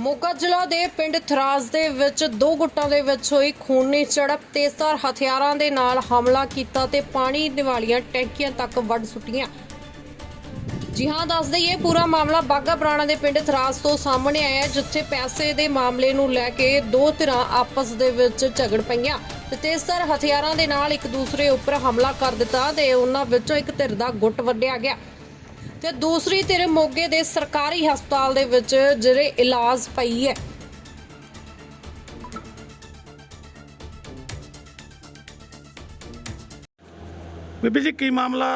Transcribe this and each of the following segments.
ਮੋਗਾ ਜ਼ਿਲ੍ਹਾ ਦੇ ਪਿੰਡ ਥਰਾਸ ਦੇ ਵਿੱਚ ਦੋ ਗੁੱਟਾਂ ਦੇ ਵਿੱਚ ਹੋਈ ਖੂਨੀ ਝੜਪ। ਤੇਜ਼ਧਾਰ ਹਥਿਆਰਾਂ ਦੇ ਨਾਲ ਹਮਲਾ ਕੀਤਾ ਤੇ ਪਾਣੀ ਦੇ ਵਾਲੀਆਂ ਟੈਂਕੀਆਂ ਤੱਕ ਵੱਢ ਸੁੱਟੀਆਂ। ਜੀ ਹਾਂ ਦੱਸ ਦਈਏ ਪੂਰਾ ਮਾਮਲਾ ਬਾਗਾ ਪੁਰਾਣਾ ਦੇ ਪਿੰਡ ਥਰਾਸ ਤੋਂ ਸਾਹਮਣੇ ਆਇਆ ਹੈ, ਜਿੱਥੇ ਪੈਸੇ ਦੇ ਮਾਮਲੇ ਨੂੰ ਲੈ ਕੇ ਦੋ ਧਿਰਾਂ ਆਪਸ ਦੇ ਵਿੱਚ ਝਗੜ ਪਈਆਂ। ਤੇ ਤੇਜ਼ਧਾਰ ਹਥਿਆਰਾਂ ਦੇ ਨਾਲ ਇੱਕ ਦੂਸਰੇ ਉੱਪਰ ਹਮਲਾ ਕਰ ਦਿੱਤਾ ਤੇ ਉਹਨਾਂ ਵਿੱਚੋਂ ਇੱਕ ਧਿਰ ਦਾ ਗੁੱਟ ਵੱਢਿਆ ਗਿਆ। ਤੇ ਦੂਸਰੀ ਧਿਰ ਮੋਗੇ ਦੇ ਸਰਕਾਰੀ ਹਸਪਤਾਲ ਦੇ ਵਿੱਚ ਜਿਹੜੇ ਇਲਾਜ ਪਈ ਹੈ। ਬੀਬੀ ਜੀ, ਕੀ ਮਾਮਲਾ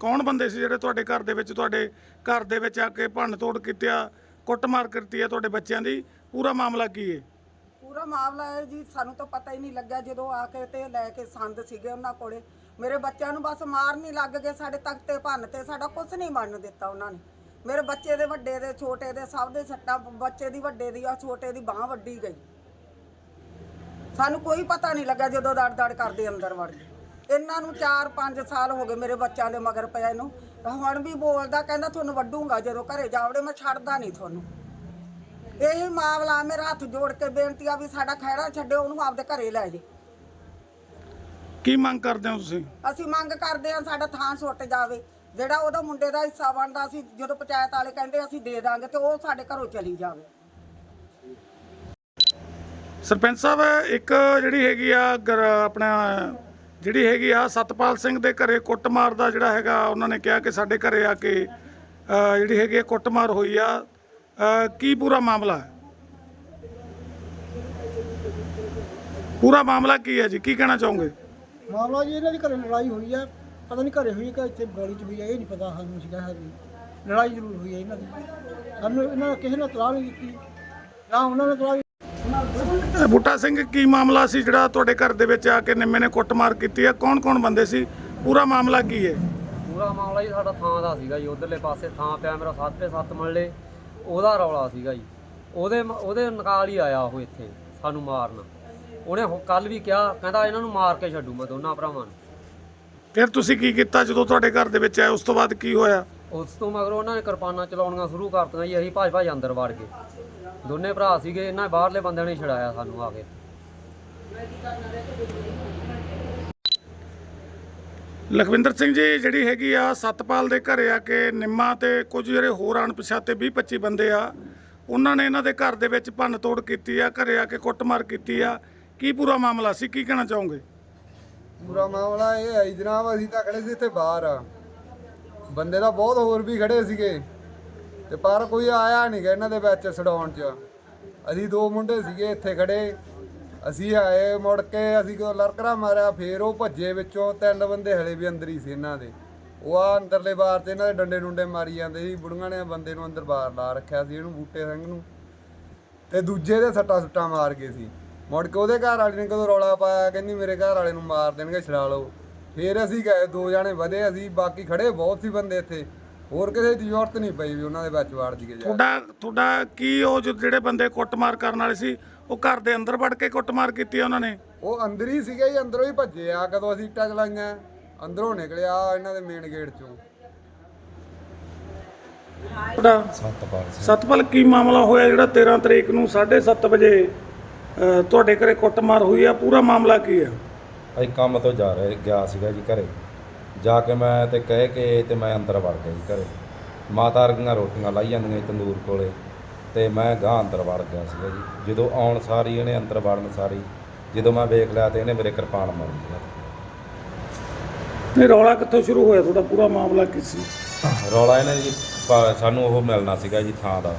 ਕੌਣ ਬੰਦੇ ਸੀ ਜਿਹੜੇ ਤੁਹਾਡੇ ਘਰ ਦੇ ਵਿੱਚ, ਤੁਹਾਡੇ ਘਰ ਦੇ ਵਿੱਚ ਆ ਕੇ ਭੰਨ ਤੋੜ ਕੀਤਿਆ ਕੁੱਟਮਾਰ ਕੀਤੀ ਆ ਤੁਹਾਡੇ ਬੱਚਿਆਂ ਦੀ? ਪੂਰਾ ਮਾਮਲਾ ਕੀ ਹੈ ਪੂਰਾ ਮਾਮਲਾ ਹੈ ਜੀ, ਸਾਨੂੰ ਤਾਂ ਪਤਾ ਹੀ ਨਹੀਂ ਲੱਗਿਆ ਜਦੋਂ ਆ ਕੇ ਤੇ ਲੈ ਕੇ ਸੰਦ ਸੀਗੇ ਉਹਨਾਂ ਕੋਲੇ। ਮੇਰੇ ਬੱਚਿਆਂ ਨੂੰ ਬਸ ਮਾਰ ਨਹੀਂ ਲੱਗ ਗਏ ਸਾਡੇ ਤਖਤੇ ਭੰਨ ਤੇ, ਸਾਡਾ ਕੁਝ ਨਹੀਂ ਬਣਨ ਦਿੱਤਾ ਉਹਨਾਂ ਨੇ। ਮੇਰੇ ਬੱਚੇ ਦੇ ਵੱਡੇ ਦੇ, ਛੋਟੇ ਦੇ, ਸਭ ਦੇ ਸੱਟਾਂ, ਬੱਚੇ ਦੀ ਵੱਡੇ ਦੀ ਆ, ਛੋਟੇ ਦੀ ਬਾਹ ਵੱਡੀ ਗਈ। ਸਾਨੂੰ ਕੋਈ ਪਤਾ ਨਹੀਂ ਲੱਗਾ ਜਦੋਂ ਦੜ ਦੜ ਕਰਦੇ ਅੰਦਰ ਵੜ ਗਏ। ਇਹਨਾਂ ਨੂੰ 4-5 ਸਾਲ ਹੋ ਗਏ ਮੇਰੇ ਬੱਚਿਆਂ ਦੇ ਮਗਰ ਪਿਆ ਇਹਨੂੰ ਹੁਣ ਵੀ ਬੋਲਦਾ, ਕਹਿੰਦਾ ਤੁਹਾਨੂੰ ਵੱਡੂਗਾ ਜਦੋਂ ਘਰੇ ਜਾਵੜੇ, ਮੈਂ ਛੱਡਦਾ ਨਹੀਂ ਤੁਹਾਨੂੰ। ਇਹੀ ਮਾਮਲਾ ਮੇਰਾ ਹੱਥ ਜੋੜ ਕੇ ਬੇਨਤੀ ਆ ਵੀ ਸਾਡਾ ਖਹਿੜਾ ਛੱਡਿਓ ਉਹਨੂੰ ਆਪਦੇ ਘਰੇ ਲੈ ਜੇ। ਕੀ ਮੰਗ ਕਰਦੇ ਹੋ ਤੁਸੀਂ? ਅਸੀਂ ਮੰਗ ਕਰਦੇ ਆ ਸਾਡਾ ਥਾਂ ਛੁੱਟ ਜਾਵੇ। ਜਿਹੜਾ ਉਹਦਾ ਮੁੰਡੇ ਦਾ ਹਿੱਸਾ ਬਣਦਾ ਸੀ ਜਦੋਂ ਪੰਚਾਇਤ ਵਾਲੇ ਕਹਿੰਦੇ ਅਸੀਂ ਦੇ ਦਾਂਗੇ ਤੇ ਉਹ ਸਾਡੇ ਘਰੋਂ ਚਲੀ ਜਾਵੇ। ਸਰਪੰਚ ਸਾਹਿਬ ਇੱਕ ਜਿਹੜੀ ਹੈਗੀ ਆ ਗਰ- ਆਪਣਾ ਜਿਹੜੀ ਹੈਗੀ ਆ ਸਤਪਾਲ ਸਿੰਘ ਦੇ ਘਰੇ ਕੁੱਟਮਾਰ ਦਾ ਜਿਹੜਾ ਹੈਗਾ ਉਹਨਾਂ ਨੇ ਕਿਹਾ ਕਿ ਸਾਡੇ ਘਰੇ ਆ ਕੇ ਜਿਹੜੀ ਹੈਗੀ ਆ ਕੁੱਟਮਾਰ ਹੋਈ ਆ। ਕੀ ਪੂਰਾ ਮਾਮਲਾ ਹੈ? ਪੂਰਾ ਮਾਮਲਾ ਕੀ ਹੈ ਜੀ? ਕੀ ਕਹਿਣਾ ਚਾਹੋਗੇ? ਮਾਮਲਾ ਜੀ ਇਹਨਾਂ ਦੀ ਘਰੇ ਲੜਾਈ ਹੋਈ ਹੈ ਪਤਾ ਨਹੀਂ ਘਰੇ ਹੋਈ ਹੈ ਕਿ ਇੱਥੇ ਗਲੀ 'ਚ ਹੋਈ ਹੈ ਇਹ ਨਹੀਂ ਪਤਾ ਸਾਨੂੰ ਸੀਗਾ ਸਾਡੀ ਲੜਾਈ ਜ਼ਰੂਰ ਹੋਈ ਹੈ ਇਹਨਾਂ ਦੀ। ਸਾਨੂੰ ਇਹਨਾਂ ਨੇ ਕਿਸੇ ਨੇ ਤਲਾਹ ਨਹੀਂ ਦਿੱਤੀ। ਨਾ ਉਹਨਾਂ ਨੇ ਤਲਾਹ ਅਹ, ਬੂਟਾ ਸਿੰਘ ਕੀ ਮਾਮਲਾ ਸੀ ਜਿਹੜਾ ਤੁਹਾਡੇ ਘਰ ਦੇ ਵਿੱਚ ਆ ਕੇ ਨਿੰਮੇ ਨੇ ਕੁੱਟਮਾਰ ਕੀਤੀ ਆ? ਕੌਣ ਕੌਣ ਬੰਦੇ ਸੀ? ਪੂਰਾ ਮਾਮਲਾ ਕੀ ਹੈ? ਪੂਰਾ ਮਾਮਲਾ ਜੀ ਸਾਡਾ ਥਾਂ ਦਾ ਸੀਗਾ ਜੀ। ਉਧਰਲੇ ਪਾਸੇ ਥਾਂ ਪਿਆ ਮੇਰਾ ਸੱਤ ਤੇ ਸੱਤ ਮੱਲੇ। ਉਹਦਾ ਰੌਲਾ ਸੀਗਾ ਜੀ। ਉਹਦੇ ਉਹਦੇ ਨਕਾਲ ਹੀ ਆਇਆ ਉਹ ਇੱਥੇ ਸਾਨੂੰ ਮਾਰਨ। ਉਹਨੇ ਕੱਲ ਵੀ ਕਿਹਾ ਕਹਿੰਦਾ ਇਹਨਾਂ ਨੂੰ ਮਾਰ ਕੇ ਛੱਡੂ ਮੈਂ ਦੋਨਾਂ ਭਰਾਵਾਂ ਨੂੰ। ਫਿਰ ਤੁਸੀਂ ਕੀ ਕੀਤਾ ਜਦੋਂ ਤੁਹਾਡੇ ਘਰ ਦੇ ਵਿੱਚ ਆਏ ਉਸ ਤੋਂ ਬਾਅਦ ਕੀ ਹੋਇਆ? ਉਸ ਤੋਂ ਮਗਰੋਂ ਉਹਨਾਂ ਨੇ ਕਿਰਪਾਨਾਂ ਚਲਾਉਣੀਆਂ ਸ਼ੁਰੂ ਕਰਤੀਆਂ ਜੀ ਅਸੀਂ ਭੱਜ ਭੱਜ ਅੰਦਰ ਵੜ ਗਏ। ਦੋਨੇ ਭਰਾ ਸੀਗੇ ਇਹਨਾਂ ਬਾਹਰਲੇ ਬੰਦਿਆਂ ਨੇ ਛਡਾਇਆ ਸਾਨੂੰ ਆ ਕੇ। ਲਖਵਿੰਦਰ ਸਿੰਘ ਜੀ, ਜਿਹੜੀ ਹੈਗੀ ਆ ਸਤਪਾਲ ਦੇ ਘਰੇ ਆ ਕੇ ਨਿੰਮਾ ਤੇ ਕੁਝ ਜਿਹੜੇ ਹੋਰ ਅਣਪਛਾਤੇ 20 25 ਬੰਦੇ ਆ, ਉਹਨਾਂ ਨੇ ਇਹਨਾਂ ਦੇ ਘਰ ਦੇ ਵਿੱਚ ਭੰਨ ਤੋੜ ਕੀਤੀ ਆ, ਘਰੇ ਆ ਕੇ ਕੁੱਟਮਾਰ ਕੀਤੀ ਆ। ਕੀ ਪੂਰਾ ਮਾਮਲਾ ਸੀ? ਕੀ ਕਹਿਣਾ ਚਾਹੋਗੇ? ਪੂਰਾ ਮਾਮਲਾ ਇਹ ਹੈ ਜੀ, ਜਨਾਬ ਅਸੀਂ ਤਾਂ ਖੜੇ ਸੀ ਇੱਥੇ ਬਾਹਰ। ਆ ਬੰਦੇ ਤਾਂ ਬਹੁਤ ਹੋਰ ਵੀ ਖੜੇ ਸੀਗੇ। ਤੇ ਪਰ ਕੋਈ ਆਇਆ ਨਹੀਂ ਗਾ ਇਹਨਾਂ ਦੇ ਵਿੱਚ ਛਡਾਉਣ ਚ। ਅਸੀਂ ਦੋ ਮੁੰਡੇ ਸੀਗੇ ਇੱਥੇ ਖੜੇ। ਅਸੀਂ ਆਏ ਮੁੜ ਕੇ ਅਸੀਂ ਕੋ ਲੜਕਰਾ ਮਾਰਿਆ, ਫੇਰ ਉਹ ਭੱਜੇ ਵਿੱਚੋਂ, ਤਿੰਨ ਬੰਦੇ ਹਲੇ ਵੀ ਅੰਦਰ ਹੀ ਸੀ ਇਹਨਾਂ ਦੇ। ਉਹ ਆ ਅੰਦਰਲੇ ਬਾਰ ਤੇ ਇਹਨਾਂ ਦੇ ਡੰਡੇ ਡੁੰਡੇ ਮਾਰੀ ਜਾਂਦੇ ਸੀ, ਬੁੜੀਆਂ ਨੇ ਬੰਦੇ ਨੂੰ ਅੰਦਰ ਬਾਹਰ ਲਾ ਰੱਖਿਆ ਸੀ ਇਹਨੂੰ, ਬੂਟੇ ਸਿੰਘ ਨੂੰ। ਤੇ ਦੂਜੇ ਦੇ ਸੱਟਾ ਸੁੱਟਾਂ ਮਾਰ ਗਏ ਸੀ। ਮੁੜ ਕੇ ਉਹਦੇ ਘਰ ਵਾਲੇ ਨੇ ਕਦੋਂ ਰੌਲਾ ਪਾਇਆ, ਕਹਿੰਦੀ ਮੇਰੇ ਘਰ ਵਾਲੇ ਨੂੰ ਮਾਰ ਦੇਣਗੇ, ਛਡਾ ਲਓ। ਫੇਰ ਅਸੀਂ ਗਏ, ਦੋ ਜਾਣੇ ਵਧੇ ਅਸੀਂ, ਬਾਕੀ ਖੜੇ ਬਹੁਤ ਸੀ ਬੰਦੇ ਇੱਥੇ। ਹੋਰ ਕਿਸੇ ਦੀ ਜ਼ਰੂਰਤ ਨਹੀਂ ਪਈ ਵੀ ਉਹਨਾਂ ਦੇ ਵਿੱਚ ਵਾੜ ਦੀਏ ਜਾ ਤੁਹਾਡਾ ਤੁਹਾਡਾ ਕੀ ਉਹ ਜੋ ਜਿਹੜੇ ਬੰਦੇ ਕੁੱਟਮਾਰ ਕਰਨ ਵਾਲੇ ਸੀ ਉਹ ਘਰ ਦੇ ਅੰਦਰ ਵੜ ਕੇ ਕੁੱਟਮਾਰ ਕੀਤੀ ਉਹਨਾਂ ਨੇ। ਉਹ ਅੰਦਰ ਹੀ ਸੀਗੇ ਜੀ ਅੰਦਰੋਂ ਹੀ ਭੱਜੇ ਆ ਕਦੋਂ ਅਸੀਂ ਇੱਟਾਂ ਚਲਾਈਆਂ। ਅੰਦਰੋਂ ਨਿਕਲਿਆ ਇਹਨਾਂ ਦੇ ਮੇਨ ਗੇਟ ਚੋਂ। ਤੁਹਾਡਾ ਸਤਪਾਲ ਸਤਪਾਲ ਕੀ ਮਾਮਲਾ ਹੋਇਆ ਜਿਹੜਾ 13 ਤਰੀਕ ਨੂੰ 7:30 ਵਜੇ ਅਹ, ਤੁਹਾਡੇ ਘਰੇ ਕੁੱਟਮਾਰ ਹੋਈ ਆ? ਪੂਰਾ ਮਾਮਲਾ ਕੀ ਆ? ਅਸੀਂ ਕੰਮ ਤੋਂ ਜਾ ਰਿਹਾ ਗਿਆ ਸੀਗਾ ਜੀ ਘਰੇ। ਜਾ ਕੇ ਮੈਂ ਤੇ ਕਹਿ ਕੇ ਤੇ ਮੈਂ ਅੰਦਰ ਵੜ ਗਿਆ ਜੀ ਘਰੇ। ਮਾਤਾ ਵਰਗੀਆਂ ਰੋਟੀਆਂ ਲਾਈ ਜਾਂਦੀਆਂ ਸੀ ਤੰਦੂਰ ਕੋਲੇ। ਤੇ ਮੈਂ ਗਾਂ ਅੰਦਰ ਵੜ ਗਿਆ ਸੀਗਾ ਜੀ। ਜਦੋਂ ਆਉਣ ਸਾਰੀ ਇਹਨੇ ਅੰਦਰ ਵੜਨ ਸਾਰੀ ਜਦੋਂ ਮੈਂ ਵੇਖ ਲਿਆ ਤੇ ਇਹਨੇ ਮੇਰੇ ਕਿਰਪਾਨ ਮਾਰੀ ਜੀ ਨਹੀਂ ਰੌਲਾ ਕਿੱਥੋਂ ਸ਼ੁਰੂ ਹੋਇਆ? ਤੁਹਾਡਾ ਪੂਰਾ ਮਾਮਲਾ ਕੀ ਸੀ? ਰੌਲਾ ਇਹਨੇ ਜੀ ਪਾ- ਸਾਨੂੰ ਉਹ ਮਿਲਣਾ ਸੀਗਾ ਜੀ ਥਾਂ ਦਾ।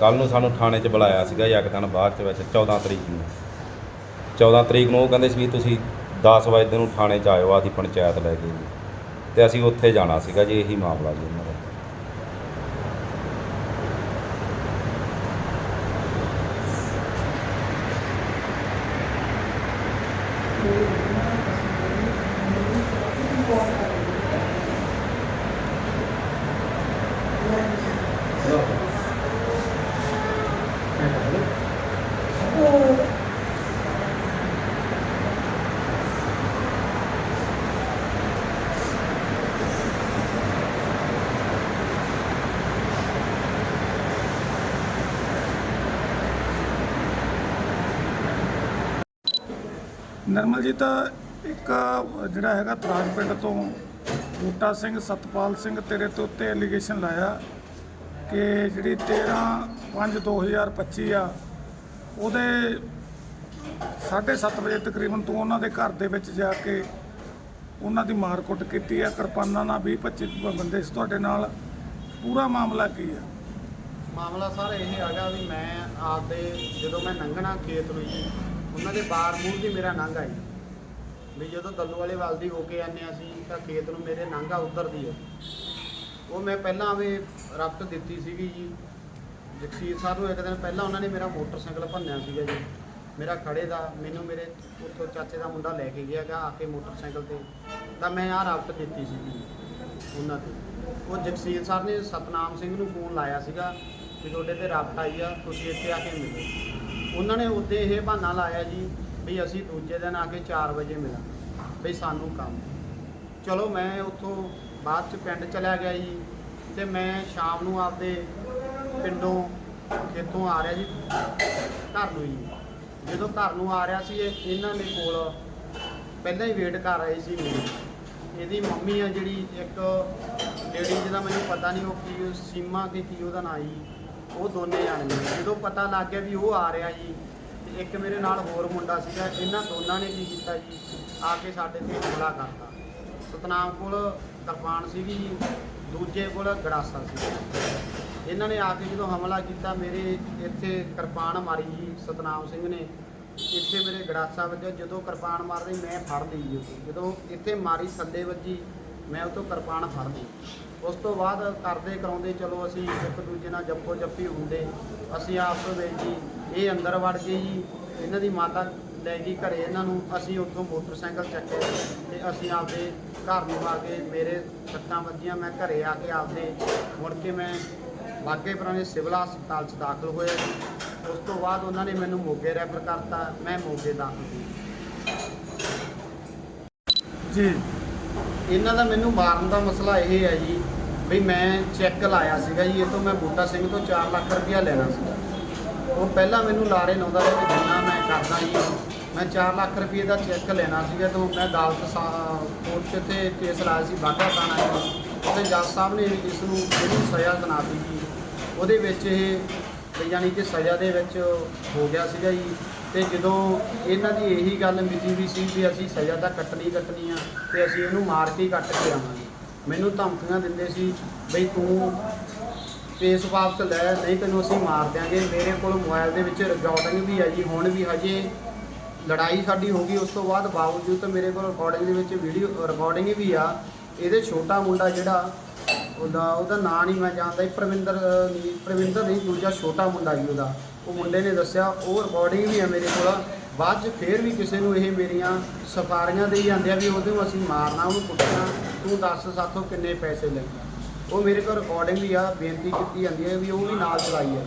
ਕੱਲ ਨੂੰ ਸਾਨੂੰ ਥਾਣੇ 'ਚ ਬੁਲਾਇਆ ਸੀਗਾ ਜੀ ਇੱਕ ਦਿਨ ਬਾਅਦ 'ਚ ਵਿੱਚ 14 ਤਰੀਕ ਨੂੰ। 14 ਤਰੀਕ ਨੂੰ ਉਹ ਕਹਿੰਦੇ ਸੀ ਵੀ ਤੁਸੀਂ 10 ਵਜੇ ਨੂੰ ਥਾਣੇ 'ਚ ਆਇਓ ਆਦੀ ਪੰਚਾਇਤ ਲੈ ਕੇ ਜੀ। ਤੇ ਅਸੀਂ ਉੱਥੇ ਜਾਣਾ ਸੀਗਾ ਜੀ ਇਹੀ ਮਾਮਲਾ ਜੀ ਉਹਨਾਂ ਦਾ। ਨਰਮਲ ਜੀ, ਤਾਂ ਇੱਕ ਜਿਹੜਾ ਹੈਗਾ ਤਰਾਜ ਪਿੰਡ ਤੋਂ ਬੂਟਾ ਸਿੰਘ ਸਤਪਾਲ ਸਿੰਘ ਤੇਰੇ ਤੋਂ ਉੱਤੇ ਐਲੀਗੇਸ਼ਨ ਲਾਇਆ ਕਿ ਜਿਹੜੀ 13 5 2025 ਆ, ਉਹਦੇ 7:30 ਵਜੇ ਤਕਰੀਬਨ ਤੂੰ ਉਹਨਾਂ ਦੇ ਘਰ ਦੇ ਵਿੱਚ ਜਾ ਕੇ ਉਹਨਾਂ ਦੀ ਮਾਰ ਕੁੱਟ ਕੀਤੀ ਆ, ਕਿਰਪਾਨਾਂ ਨਾਲ 20 25 ਬੰਦੇ ਸੀ ਤੁਹਾਡੇ ਨਾਲ, ਪੂਰਾ ਮਾਮਲਾ ਕੀ ਆ? ਮਾਮਲਾ ਸਰ ਇਹ ਹੈਗਾ ਵੀ ਮੈਂ ਆਪਦੇ ਜਦੋਂ ਮੈਂ ਲੰਘਣਾ ਖੇਤ ਨੂੰ ਉਹਨਾਂ ਦੇ ਬਾਰ ਮੂੰਹ ਦੀ ਮੇਰਾ ਲੰਘ ਆਈ। ਵੀ ਜਦੋਂ ਦੱਲੂ ਵਾਲੇ ਵੱਲ ਦੀ ਹੋ ਕੇ ਆਨੇ ਅਸੀਂ, ਤਾਂ ਖੇਤ ਨੂੰ ਮੇਰੇ ਲੰਘਾ ਉਧਰ ਦੀ ਹੈ। ਉਹ ਮੈਂ ਪਹਿਲਾਂ ਵੀ ਰਫਤ ਦਿੱਤੀ ਸੀਗੀ ਜੀ। ਜਗਸੀਰ ਸਾਹਿਬ ਨੂੰ ਇੱਕ ਦਿਨ ਪਹਿਲਾਂ ਉਹਨਾਂ ਨੇ ਮੇਰਾ ਮੋਟਰਸਾਈਕਲ ਭੰਨਿਆ ਸੀਗਾ ਜੀ। ਮੇਰਾ ਖੜੇ ਦਾ, ਮੈਨੂੰ ਮੇਰੇ ਉੱਥੋਂ ਚਾਚੇ ਦਾ ਮੁੰਡਾ ਲੈ ਕੇ ਗਿਆ ਆ ਕੇ ਮੋਟਰਸਾਈਕਲ ਤੇ। ਤਾਂ ਮੈਂ ਆਹ ਰਫਤ ਦਿੱਤੀ ਸੀਗੀ ਉਹਨਾਂ ਤੇ। ਉਹ ਜਗਸੀਰ ਸਰ ਨੇ ਸਤਨਾਮ ਸਿੰਘ ਨੂੰ ਫੋਨ ਲਾਇਆ ਸੀਗਾ ਵੀ ਤੁਹਾਡੇ ਤੇ ਰਫਤ ਆਈ ਆ, ਤੁਸੀਂ ਇੱਥੇ ਆ ਕੇ ਮਿਲੋ। ਉਹਨਾਂ ਨੇ ਉੱਤੇ ਇਹ ਬਹਾਨਾ ਲਾਇਆ ਜੀ ਵੀ ਅਸੀਂ ਦੂਜੇ ਦਿਨ ਆ ਕੇ 4 ਵਜੇ ਮਿਲਾਂ ਵੀ ਸਾਨੂੰ ਕੰਮ। ਚਲੋ ਮੈਂ ਉੱਥੋਂ ਬਾਅਦ ਚ ਪਿੰਡ ਚਲਿਆ ਗਿਆ ਜੀ ਤੇ ਮੈਂ ਸ਼ਾਮ ਨੂੰ ਆਪਦੇ ਪਿੰਡੋਂ ਖੇਤੋਂ ਆ ਰਿਹਾ ਜੀ ਘਰ ਨੂੰ ਜੀ। ਜਦੋਂ ਘਰ ਨੂੰ ਆ ਰਿਹਾ ਸੀ ਇਹਨਾਂ ਦੇ ਕੋਲ ਪਹਿਲਾਂ ਹੀ ਵੇਟ ਕਰ ਰਹੇ ਸੀ ਮੈਨੂੰ ਇਹਦੀ ਮੰਮੀ ਆ ਜਿਹੜੀ ਇੱਕ ਲੇਡੀ ਜਿਹਦਾ ਮੈਨੂੰ ਪਤਾ ਨਹੀਂ ਉਹ ਕੀ ਸੀਮਾ ਕਿ ਕੀ ਉਹਦਾ ਨਾਂ ਜੀ। ਉਹ ਦੋਨੇ ਜਾਣੇ ਜਦੋਂ ਪਤਾ ਲੱਗ ਗਿਆ ਵੀ ਉਹ ਆ ਰਿਹਾ ਜੀ, ਤੇ ਇੱਕ ਮੇਰੇ ਨਾਲ ਹੋਰ ਮੁੰਡਾ ਸੀਗਾ, ਇਹਨਾਂ ਦੋਨਾਂ ਨੇ ਕੀ ਕੀਤਾ ਜੀ? ਆ ਕੇ ਸਾਡੇ ਤੇ ਹਮਲਾ ਕਰਤਾ। ਸਤਨਾਮ ਕੋਲ ਕਿਰਪਾਨ ਸੀਗੀ ਜੀ, ਦੂਜੇ ਕੋਲ ਗੜਾਸਾ ਸੀ ਇਹਨਾਂ ਨੇ ਆ ਕੇ ਜਦੋਂ ਹਮਲਾ ਕੀਤਾ, ਮੇਰੇ ਇੱਥੇ ਕਿਰਪਾਨ ਮਾਰੀ ਜੀ, ਸਤਨਾਮ ਸਿੰਘ ਨੇ। ਇੱਥੇ ਮੇਰੇ ਗੜਾਸਾ ਵੱਜਿਆ। ਜਦੋਂ ਕਿਰਪਾਨ ਮਾਰਦੀ, ਮੈਂ ਫੜ ਲਈ ਜੀ ਉਹਨੂੰ। ਜਦੋਂ ਇੱਥੇ ਮਾਰੀ, ਥੱਲੇ ਵੱਜੀ, ਮੈਂ ਉਹ ਤੋਂ ਕਿਰਪਾਨ ਫੜ ਲਈ। ਉਸ ਤੋਂ ਬਾਅਦ ਕਰਦੇ ਕਰਾਉਂਦੇ ਚਲੋ ਅਸੀਂ ਇੱਕ ਦੂਜੇ ਨਾਲ ਜੱਫੋ ਜੱਫੀ ਹੁੰਦੇ ਅਸੀਂ ਆਪਸ ਵਿੱਚ ਜੀ ਇਹ ਅੰਦਰ ਵੜ ਗਏ ਜੀ ਇਹਨਾਂ ਦੀ ਮਾਤਾ ਲੈ ਗਈ ਘਰੇ ਇਹਨਾਂ ਨੂੰ ਅਸੀਂ ਉੱਥੋਂ ਮੋਟਰਸਾਈਕਲ ਚੱਕੇ ਤੇ ਅਸੀਂ ਆਪਦੇ ਘਰ ਨੂੰ ਆ ਕੇ ਮੇਰੇ ਸੱਟਾਂ ਵੱਜੀਆਂ ਮੈਂ ਘਰੇ ਆ ਕੇ ਆਪਦੇ ਮੁੜ ਕੇ ਮੈਂ ਬਾਗੇ ਪੁਰਾਣੇ ਸਿਵਲ ਹਸਪਤਾਲ 'ਚ ਦਾਖਲ ਹੋਇਆ। ਉਸ ਤੋਂ ਬਾਅਦ ਉਹਨਾਂ ਨੇ ਮੈਨੂੰ ਮੋਗੇ ਰੈਫਰ ਕਰਤਾ ਮੈਂ ਮੋਗੇ ਦਾਖਲ ਹੋਈ ਜੀ। ਇਹਨਾਂ ਦਾ ਮੈਨੂੰ ਮਾਰਨ ਦਾ ਮਸਲਾ ਇਹ ਹੈ ਜੀ ਵੀ ਮੈਂ ਚੈੱਕ ਲਾਇਆ ਸੀਗਾ ਜੀ, ਇਹ ਤੋਂ ਮੈਂ ਬੂਟਾ ਸਿੰਘ ਤੋਂ 4 ਲੱਖ ਰੁਪਇਆ ਲੈਣਾ ਸੀ। ਉਹ ਪਹਿਲਾਂ ਮੈਨੂੰ ਲਾਰੇ ਲਾਉਂਦਾ ਰਿਹਾ ਕਿ ਜਿੰਨਾ ਮੈਂ ਕਰਦਾ ਜੀ ਮੈਂ 4 ਲੱਖ ਰੁਪਏ ਦਾ ਚੈੱਕ ਲੈਣਾ ਸੀਗਾ ਤੋਂ ਮੈਂ ਅਦਾਲਤ ਸਾ- ਕੋਰਟ 'ਚ ਤੇ ਕੇਸ ਲਾਇਆ ਸੀ ਬਾਘਾ ਥਾਣਾ ਜੀ ਤੇ ਜੱਜ ਸਾਹਿਬ ਨੇ ਇਸ ਨੂੰ ਜਿਹੜੀ ਸਜ਼ਾ ਸੁਣਾਤੀ ਜੀ ਉਹਦੇ ਵਿੱਚ ਇਹ ਤੇ ਯਾਨੀ ਕਿ ਸਜ਼ਾ ਦੇ ਵਿੱਚ ਹੋ ਗਿਆ ਸੀਗਾ ਜੀ। ਤੇ ਜਦੋਂ ਇਹਨਾਂ ਦੀ ਇਹੀ ਗੱਲ ਮਿਤੀ ਵੀ ਸੀ ਵੀ ਅਸੀਂ ਸਜ਼ਾ ਤਾਂ ਕੱਟਣੀ ਕੱਟਣੀ ਆ ਤੇ ਅਸੀਂ ਇਹਨੂੰ ਮਾਰ ਕੇ ਹੀ ਕੱਟ ਕੇ ਆਵਾਂਗੇ। ਮੈਨੂੰ ਧਮਕੀਆਂ ਦਿੰਦੇ ਸੀ ਬਈ ਤੂੰ ਕੇਸ ਵਾਪਸ ਲੈ ਨਹੀਂ ਤੈਨੂੰ ਅਸੀਂ ਮਾਰ ਦਿਆਂਗੇ ਮੇਰੇ ਕੋਲ ਮੋਬਾਈਲ ਦੇ ਵਿੱਚ ਰਿਕਾਰਡਿੰਗ ਵੀ ਹੈ ਜੀ ਹੁਣ ਵੀ ਹਜੇ ਲੜਾਈ ਸਾਡੀ ਹੋ ਗਈ ਉਸ ਤੋਂ ਬਾਅਦ ਬਾਵਜੂਦ ਮੇਰੇ ਕੋਲ ਰਿਕਾਰਡਿੰਗ ਦੇ ਵਿੱਚ ਵੀਡੀਓ ਰਿਕਾਰਡਿੰਗ ਵੀ ਆ ਇਹਦੇ ਛੋਟਾ ਮੁੰਡਾ ਜਿਹੜਾ ਉਹਦਾ ਉਹਦਾ ਨਾਂ ਨਹੀਂ ਮੈਂ ਜਾਣਦਾ ਜੀ ਪ੍ਰਵਿੰਦਰ ਅਹ, ਨਹੀਂ ਪ੍ਰਵਿੰਦਰ ਨਹੀਂ ਦੂਜਾ ਛੋਟਾ ਮੁੰਡਾ ਜੀ ਉਹਦਾ। ਉਹ ਮੁੰਡੇ ਨੇ ਦੱਸਿਆ ਉਹ ਰਿਕਾਰਡਿੰਗ ਵੀ ਆ ਮੇਰੇ ਕੋਲ ਬਾਅਦ 'ਚ ਫੇਰ ਵੀ ਕਿਸੇ ਨੂੰ ਇਹ ਮੇਰੀਆਂ ਸਫਾਰੀਆਂ ਦੇਈ ਜਾਂਦੇ ਆ ਵੀ ਉਹਦੇ ਨੂੰ ਅਸੀਂ ਮਾਰਨਾ ਉਹਨੂੰ ਕੁੱਟਣਾ। ਤੂੰ ਦੱਸ ਸਾਥੋਂ ਕਿੰਨੇ ਪੈਸੇ ਲੈਂਦਾ। ਉਹ ਮੇਰੇ ਕੋਲ ਰਿਕਾਰਡਿੰਗ ਵੀ ਆ, ਬੇਨਤੀ ਕੀਤੀ ਜਾਂਦੀ ਹੈ ਵੀ ਉਹ ਵੀ ਨਾਲ ਚਲਾਈ ਹੈ